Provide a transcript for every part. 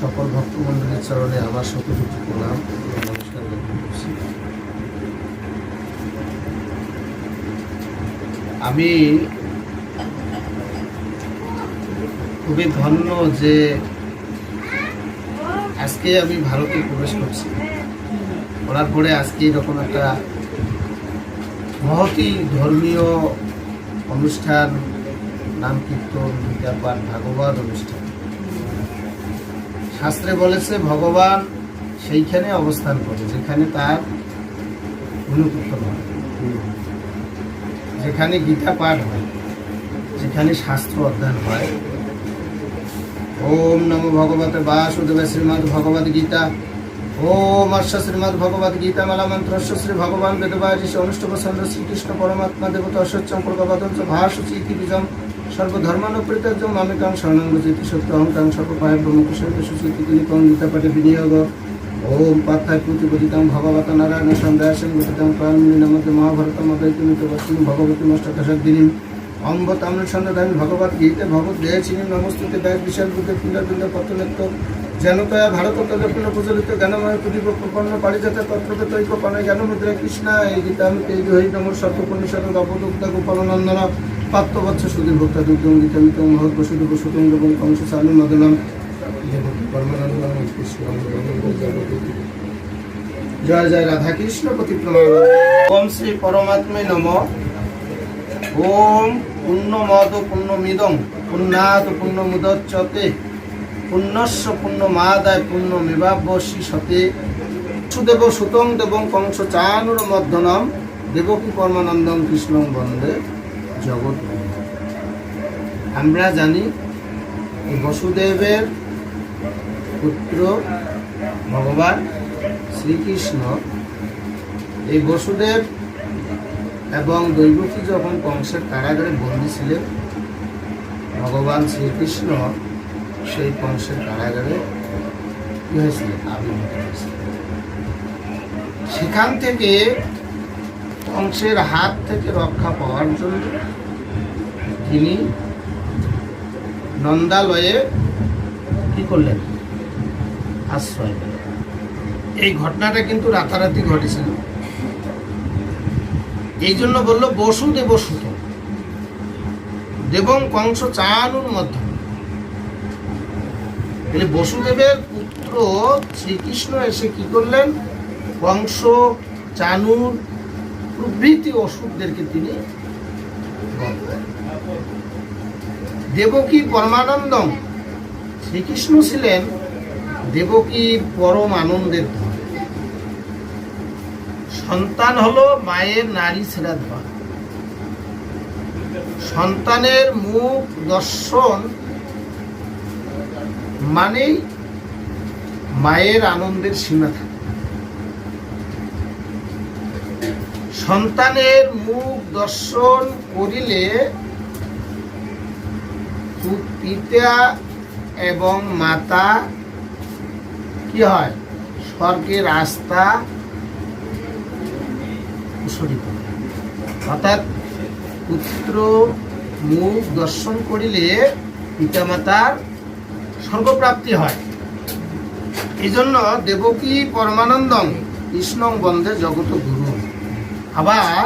সকল ভক্তমণ্ডলীর চরণে আমার সকল প্রণাম নমস্কার জ্ঞাপন করছি। আমি খুবই ধন্য যে আজকে আমি ভারতে প্রবেশ করছি। করার পরে আজকে এরকম একটা মহতি ধর্মীয় অনুষ্ঠান, নাম কীর্তন পাঠ ভাগবত অনুষ্ঠান। শাস্ত্রে বলেছে, ভগবান সেইখানে অবস্থান করে, যেখানে তার অনুকীর্তন হয় যেখানে গীতা পাঠ হয়, যেখানে শাস্ত্র অধ্যয়ন হয়। ওম নমো ভগবতে বাসুদেব শ্রীমদ ভগবদ গীতা। ওম অর্ষ শ্রীমদ ভগবদ গীতা মালা মন্ত্রস্য শ্রী ভগবান বেদবাজি অনুষ্ঠব চন্দ্র শ্রীকৃষ্ণ পরমাত্মা দেবতা অশ্বচ্ছম প্রগবতম চ ভাসুচি ইতি বীজম সর্বধর্মানুপরিত্যাজ্য আমি শরণং গজিতি সত্য অহংকাং সর্বপায় ব্রহ্মকুশল সুচিতি কম গীতা পাঠে বিনিয়োগ। ওম পাত্থায় বোধিতাম ভগবত নারায়ণ সন্ধ্যাসন গতিতাম প্রাণমিনী নমতে মহাভারতম অদ্বৈতমিত বসুন ভগবতী অম্বত অম্ব তামিল আমি ভগবত গীতে ভগবত দেহ চিনি নমস্তুতে ব্যাগ বিশাল বুদ্ধে পিণ্ড পত্রনেত্র জানতয়া ভারত তদপূর্ণ প্রচলিত জ্ঞানময় প্রদীপ প্রপন্ন পারিজাত তত্ত্বকে তৈক পানে জ্ঞান মুদ্রা কৃষ্ণা এই গীতা আমি তেজ হই নমর সর্বপনিষদ গপদুক্তা গোপালনন্দন পাত্রবৎস সুধীর ভক্তা দুর্গম গীতামিত মহৎ বসুদ বসুতং এবং কংস সালু কৃষ্ণ জয় জয়, রাধা কৃষ্ণ প্রতি ওম শ্রী পরমাত্মে নমঃ। ওম পুণ্যমদ পুণ্যমিদং পুণ্যাত পুণ্যমুদচ্যতে পুণ্যস্য পুণ্যমাদায় পুণ্যমিবাবশী সতে সুদেব সুতং দেবং কংস চানুর মধ্যনম দেবকী পরমানন্দম কৃষ্ণং বন্দে জগৎ আমরা জানি বসুদেবের পুত্র ভগবান শ্রীকৃষ্ণ। এই বসুদেব এবং দৈবকী যখন কংসের কারাগারে বন্দী ছিলেন, ভগবান শ্রীকৃষ্ণ সেই কংসের কারাগারে হয়েছিল আবির্ভূত হয়েছিল। সেখান থেকে কংসের হাত থেকে রক্ষা পাওয়ার জন্য তিনি নন্দালয়ে কি করলেন? আশ্রয় এই ঘটনাটা কিন্তু রাতারাতি ঘটেছিল। এই জন্য বলল বসুদেব সুত দেবং কংস চানুর মধ্যে। তাহলে বসুদেবের পুত্র শ্রীকৃষ্ণ এসে কি করলেন? কংস চানুর, প্রভৃতি অসুরদেরকে তিনি দেবকী পরমানন্দম শ্রীকৃষ্ণ ছিলেন দেবকী পরম আনন্দের ধন। সন্তান হলো মায়ের নারী ছেড়া ধন। সন্তানের মুখ দর্শন মানেই মায়ের আনন্দের সীমা থাকে। সন্তানের মুখ দর্শন করিলে পিতা এবং মাতা কি হয়? স্বর্গের প্রসারিত অর্থাৎ পুত্র মুখ দর্শন করিলে পিতামাতার স্বর্গপ্রাপ্তি হয়। এই জন্য দেবকী পরমানন্দম কৃষ্ণং বন্ধে জগত গুরু। আবার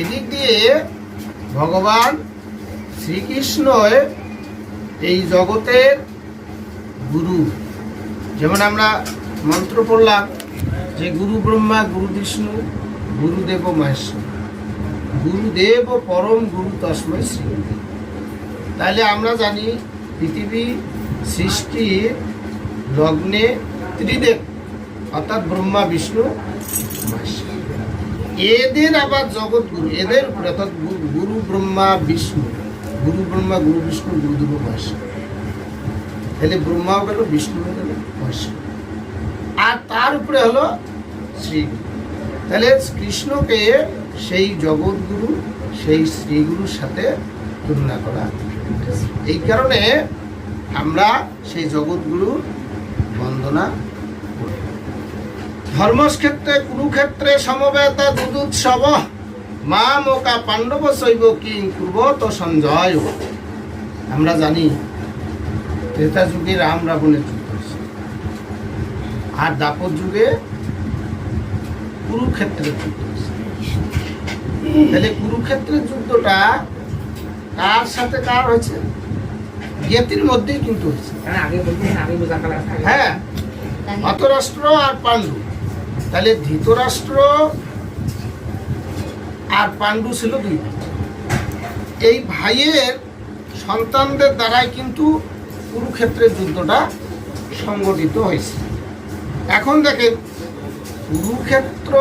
এদিক দিয়ে ভগবান শ্রীকৃষ্ণ এই জগতের গুরু। যেমন আমরা মন্ত্র পড়লাম যে গুরু ব্রহ্মা, গুরু বিষ্ণু, গুরুদেব মহেশ্বর। গুরুদেব পরম গুরু তস্মৈ শ্রী। তাহলে আমরা জানি পৃথিবী সৃষ্টি লগ্নে ত্রিদেব, অর্থাৎ ব্রহ্মা, বিষ্ণু এদের আবার জগৎগুরু এদের অর্থাৎ গুরু ব্রহ্মা, বিষ্ণু। গুরু ব্রহ্মা, গুরু বিষ্ণু, গুরুদেব মহেশ্বর তাহলে ব্রহ্মাও গেল বিষ্ণু গেল মহেশ্বর আর তার উপরে হলো শ্রী তাহলে কৃষ্ণকে সেই জগৎগুরু, সেই শ্রীগুরুর সাথে তুলনা করা। এই কারণে আমরা সেই জগৎগুরুর বন্দনা করি ধর্মক্ষেত্রে কুরুক্ষেত্রে সমবেত দুদুৎসব, মা মোকা পাণ্ডব শৈব কি পূর্বত সঞ্জয় আমরা জানি, ত্রেতা যুগে রাম রাবণের যুদ্ধ হয়েছে। আর দাপর যুগে কুরুক্ষেত্রের যুদ্ধ হয়েছে। তাহলে কুরুক্ষেত্রের যুদ্ধটা কার সাথে কার হয়েছে জ্ঞাতির মধ্যেই কিন্তু হয়েছে। কালা হ্যাঁ ধৃতরাষ্ট্র আর পাণ্ডু। তাহলে ধৃতরাষ্ট্র আর পাণ্ডু ছিল দুই এই ভাইয়ের সন্তানদের দ্বারাই কিন্তু কুরুক্ষেত্রের যুদ্ধটা সংগঠিত হয়েছে। এখন দেখেন কুরুক্ষেত্র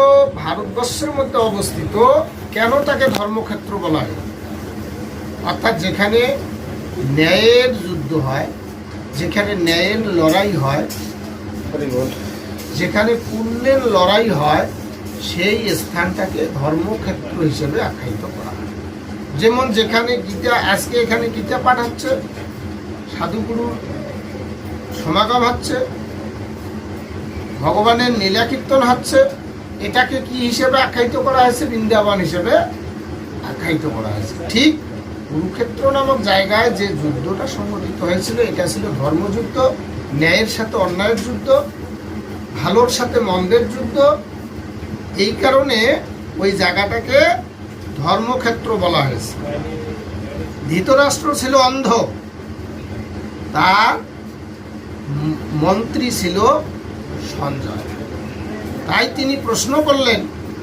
ভারতবর্ষের মধ্যে অবস্থিত কেন তাকে ধর্মক্ষেত্র বলা হয়? অর্থাৎ যেখানে ন্যায়ের যুদ্ধ হয় যেখানে ন্যায়ের লড়াই হয় যেখানে পুণ্যের লড়াই হয় সেই স্থানটাকে ধর্মক্ষেত্র হিসেবে আখ্যায়িত করা হয়। যেমন যেখানে গীতা আজকে এখানে গীতা পাঠ হচ্ছে সাধুগুরুর সমাগম হচ্ছে ভগবানের লীলা কীর্তন হচ্ছে এটাকে কি হিসেবে আখ্যায়িত করা হয়েছে? বৃন্দাবন হিসেবে আখ্যায়িত করা হয়েছে। ঠিক কুরুক্ষেত্র নামক জায়গায় যে যুদ্ধটা সংগঠিত হয়েছিল, এটা ছিল ধর্মযুদ্ধ, ন্যায়ের সাথে অন্যায়ের যুদ্ধ, ভালোর সাথে মন্দের যুদ্ধ। এই কারণে ওই জায়গাটাকে ধর্মক্ষেত্র বলা হয়েছে। ধৃতরাষ্ট্র ছিল অন্ধ। তার মন্ত্রী ছিল সঞ্জয়। তাই তিনি প্রশ্ন করলেন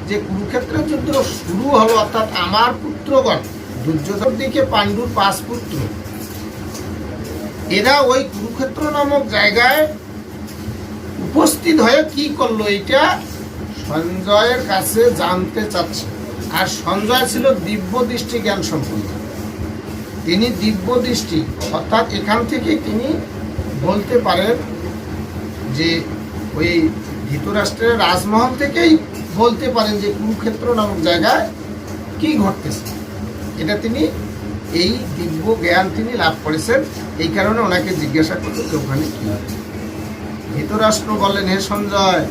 যে কুরুক্ষেত্রের যুদ্ধ শুরু হলো অর্থাৎ আমার পুত্রগণ দুর্যোধন দিকে পাণ্ডুর পাঁচ পুত্র এরা ওই কুরুক্ষেত্র নামক জায়গায় উপস্থিত হয়ে কি করল এটা সঞ্জয়ের কাছে জানতে চাচ্ছে। আর সঞ্জয় ছিল দিব্য দৃষ্টি জ্ঞান সম্পন্ন। তিনি দিব্য দৃষ্টি, অর্থাৎ এখান থেকে তিনি বলতে পারেন যে ওই ধৃতরাষ্ট্রের রাজমহল থেকেই বলতে পারেন যে কুরুক্ষেত্র নামক জায়গায় কি ঘটতেছে। তিনি, এই দিব্য জ্ঞান তিনি লাভ করেছেন। এই কারণে ওনাকে জিজ্ঞাসা করল যে ওখানে কি? ধৃতরাষ্ট্র বললেন হে সঞ্জয়,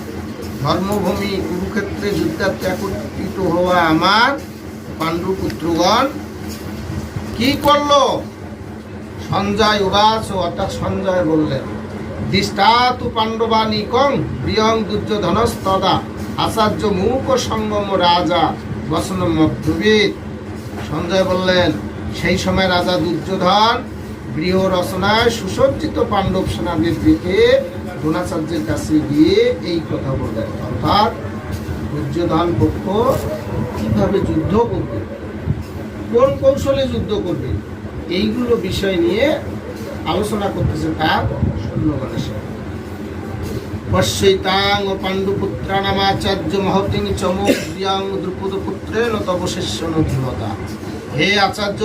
ধর্মভূমি, কুরুক্ষেত্রে যুদ্ধার্থে একত্রিত হওয়া আমার পাণ্ডু পুত্রগণ কি করল? সঞ্জয় উবাস অর্থাৎ সঞ্জয় বললেন, দৃষ্টাতু পাণ্ডবানী কং প্রিয়ং দুর্যোধনস্তদা, আচার্য মুখ সঙ্গম রাজা বসন মধ্যবিদ সঞ্জয় বললেন, সেই সময় রাজা দুর্যোধন গৃহ রচনায় সুসজ্জিত পাণ্ডব সেনাদের দিকে দ্রোণাচার্যের কাছে গিয়ে এই কথা বললেন। অর্থাৎ দুর্যোধন পক্ষ কীভাবে যুদ্ধ করবে? কোন কৌশলে যুদ্ধ করবে? এইগুলো বিষয় নিয়ে আলোচনা করতেছে তার সৈন্যগণের সাথে পশ্যৈতাং ও পাণ্ডুপুত্রানামাচার্য মহতিং চমক দিয়াং দ্রুপদ পুত্রে নতবশেষ্য নধীমতা হে আচার্য,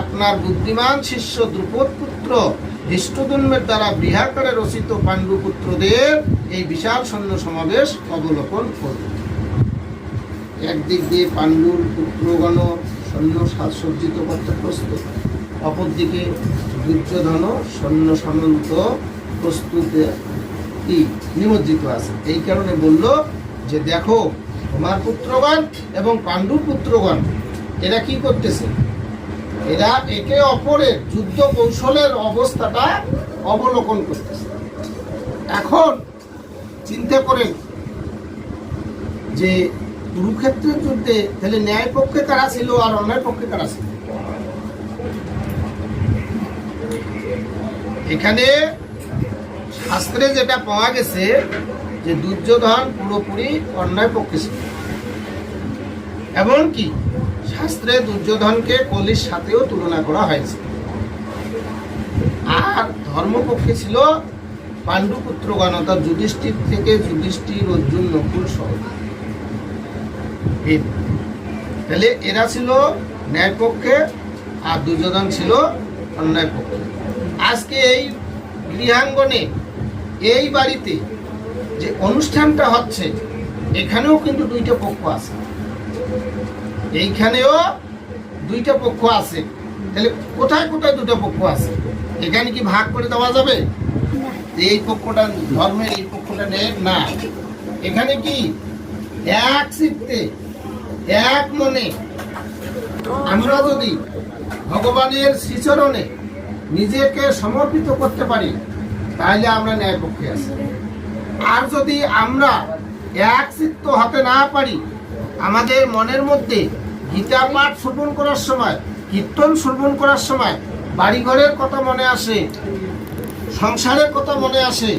আপনার বুদ্ধিমান শিষ্য দ্রুপদ পুত্র ধৃষ্টদুন্মের দ্বারা বৃহাকারে রচিত পাণ্ডুপুত্রদের এই বিশাল সৈন্য সমাবেশ অবলোকন করবে একদিক দিয়ে পাণ্ডুর পুত্রগণ সৈন্য সাজসজ্জিত করতে প্রস্তুত, অপরদিকে দুর্যোধন সৈন্য সামন্ত প্রস্তুতে কি নিমজ্জিত আছে। এই কারণে বলল যে দেখো, তোমার পুত্রগণ এবং পাণ্ডুর পুত্রগণ, এরা কি করতেছে? এরা একে অপরের যুদ্ধ কৌশলের অবস্থাটা অবলোকন করতেছে। এখন চিন্তা করেন যে কুরুক্ষেত্রের যুদ্ধে তাহলে ন্যায় পক্ষে কারা ছিল আর অন্যায় পক্ষে কারা ছিল। এখানে শাস্ত্রে যেটা পাওয়া গেছে যে দুর্যোধন পুরোপুরি অন্যায় পক্ষে ছিল এমনকি শাস্ত্রে দুর্যোধনকে কলির সাথেও তুলনা করা হয়েছে। আর ধর্মপক্ষে ছিল পাণ্ডুপুত্রগণ অর্থাৎ যুধিষ্ঠির থেকে যুধিষ্ঠির, অর্জুন, নকুল সহ। তাহলে এরা ছিল ন্যায় পক্ষে আর দুর্যোধন ছিল অন্যায় পক্ষে। আজকে এই গৃহাঙ্গনে এই বাড়িতে যে অনুষ্ঠানটা হচ্ছে, এখানেও কিন্তু দুইটা পক্ষ আছে। এইখানেও দুইটা পক্ষ আছে। তাহলে কোথায় কোথায় দুটো পক্ষ আছে? এখানে কি ভাগ করে দেওয়া যাবে? এই পক্ষটা ধর্মের, এই পক্ষটা নেই না? এখানে কি এক চিত্তে, এক মনে আমরা যদি ভগবানের শ্রীচরণে নিজেকে সমর্পিত করতে পারি তাহলে আমরা ন্যায় পক্ষে আছি। আর যদি আমরা এক চিত্ত হতে না পারি, আমাদের মনের মধ্যে গীতা পাঠ শ্রবণ করার সময়, কীর্তন শ্রবণ করার সময় বাড়িঘরের কথা মনে আসে, সংসারের কথা মনে আসে,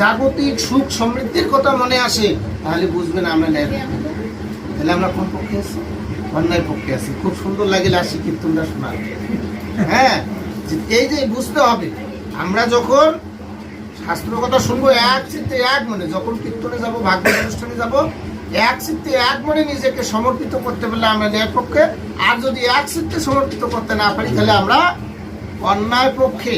জাগতিক সুখ সমৃদ্ধির কথা মনে আসে, তাহলে বুঝবেন আমরা ন্যায়। তাহলে আমরা কোন পক্ষে আছি? অন্যায় পক্ষে আছি। খুব সুন্দর লাগে লাসি কীর্তনটা শোনা হ্যাঁ এই যে বুঝতে হবে, আমরা যখন শাস্ত্র কথা শুনব, এক চিত্তে এক মনে, যখন কীর্তনে যাব ভাগ্য অনুষ্ঠানে যাব, এক চিত্তে এক মনে নিজেকে সমর্পিত করতে পারলে আমরা ন্যায় পক্ষে, আর যদি এক চিত্তে সমর্পিত করতে না পারি, তাহলে আমরা অন্যায় পক্ষে।